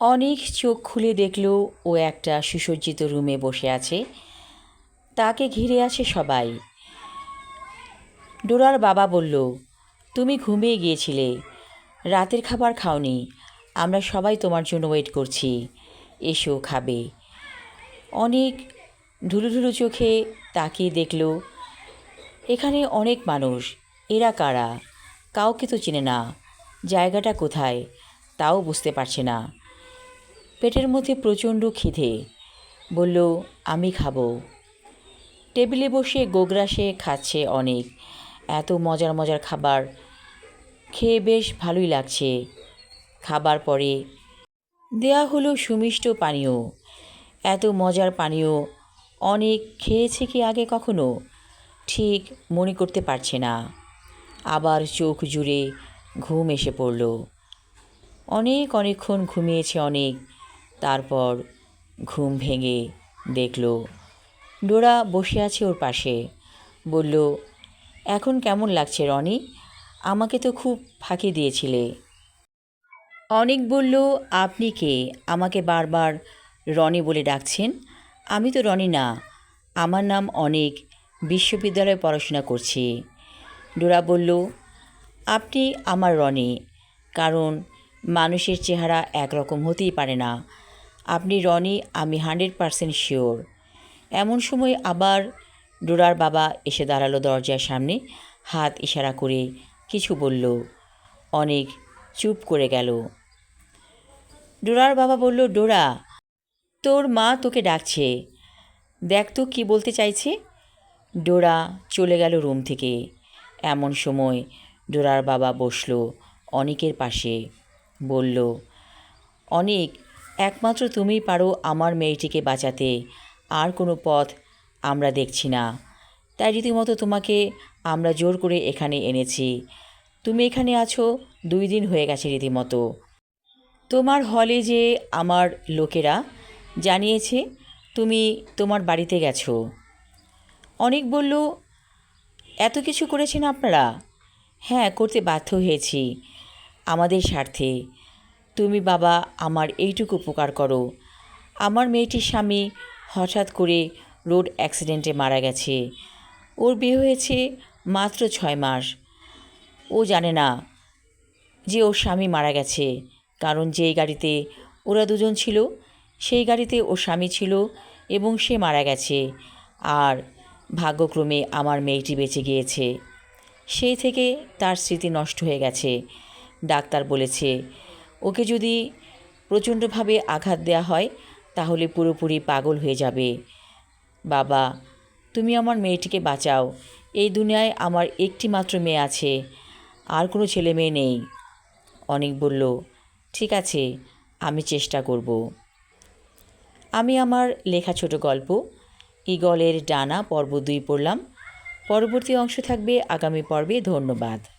অনেক চোখ খুলে দেখল ও একটা সুসজ্জিত রুমে বসে আছে। তাকে ঘিরে আছে সবাই। ডোরার বাবা বলল, তুমি ঘুমিয়ে গিয়েছিলে। রাতের খাবার খাওনি। আমরা সবাই তোমার জন্য ওয়েট করছি। এসো, খাবে। অনেক ঢুলু ঢুলু চোখে তাকিয়ে দেখল, এখানে অনেক মানুষ। এরা কারা? কাউকে তো চেনে না। জায়গাটা কোথায়? তাও বুঝতে পারছে না। পেটের মধ্যে প্রচণ্ড খিদে। বলল, আমি খাব। টেবিলে বসে গোগ্রাসে খাচ্ছে অনেক। এত মজার মজার খাবার। খেয়ে বেশ ভালোই লাগছে। খাবার পরে দেয়া হলো সুমিষ্ট পানীয়। এত মজার পানীয় অনেক খেয়েছে কি আগে কখনো? ঠিক মনে করতে পারছে না। আবার চোখ জুড়ে ঘুম এসে পড়ল। অনেক, অনেকক্ষণ ঘুমিয়েছে অনেক। তারপর ঘুম ভেঙে দেখল ডোরা বসে আছে ওর পাশে। বলল, এখন কেমন লাগছে রনি? আমাকে তো খুব ফাঁকি দিয়েছিলে। অনেক বলল, আপনি কে? আমাকে বারবার রনি বলে ডাকছেন। আমি তো রনি না। আমার নাম অনেক, বিশ্ববিদ্যালয়ে পড়াশোনা করছি। ডোরা বলল, আপনি আমার রনি, কারণ মানুষের চেহারা একরকম হতেই পারে না। আপনি রনি, আমি হান্ড্রেড পারসেন্ট শিওর। এমন সময় আবার ডোরার বাবা এসে দাঁড়াল দরজার সামনে, হাত ইশারা করে কিছু বলল। অনেক চুপ করে গেল। ডোরার বাবা বলল, ডোরা, তোর মা তোকে ডাকছে। দেখ তো কী বলতে চাইছে। ডোরা চলে গেল রুম থেকে। এমন সময় ডোরার বাবা বসল অনেকের পাশে। বলল, অনেক একমাত্র তুমিই পারো আমার মেয়েটিকে বাঁচাতে। আর কোনো পথ আমরা দেখছি না। তাই রীতিমতো তোমাকে আমরা জোর করে এখানে এনেছি। তুমি এখানে আছো দুই দিন হয়ে গেছে রীতিমতো। তোমার হলে যে আমার লোকেরা জানিয়েছে তুমি তোমার বাড়িতে গেছো। অনেক বলল, এত কিছু করেছেন আপনারা? হ্যাঁ করতে বাধ্য হয়েছি। আমাদের স্বার্থে। তুমি বাবা আমার এইটুকু উপকার করো। আমার মেয়েটির স্বামী হঠাৎ করে রোড অ্যাক্সিডেন্টে মারা গেছে। ওর বিয়ে হয়েছে মাত্র ছয় মাস। ও জানে না যে ওর স্বামী মারা গেছে, কারণ যেই গাড়িতে ওরা দুজন ছিল, সেই গাড়িতে ওর স্বামী ছিল এবং সে মারা গেছে। আর ভাগ্যক্রমে আমার মেয়েটি বেঁচে গিয়েছে। সেই থেকে তার স্মৃতি নষ্ট হয়ে গেছে। ডাক্তার বলেছে ওকে যদি প্রচণ্ডভাবে আঘাত দেওয়া হয়, তাহলে পুরোপুরি পাগল হয়ে যাবে। বাবা, তুমি আমার মেয়েটিকে বাঁচাও। এই দুনিয়ায় আমার একটি মাত্র মেয়ে আছে, আর কোনো ছেলে মেয়ে নেই। অনেক বলল, ঠিক আছে, আমি চেষ্টা করব। আমি আমার লেখা ছোট গল্প ইগলের ডানা পর্ব দুই পড়লাম। পরবর্তী অংশ থাকবে আগামী পর্বে, ধন্যবাদ।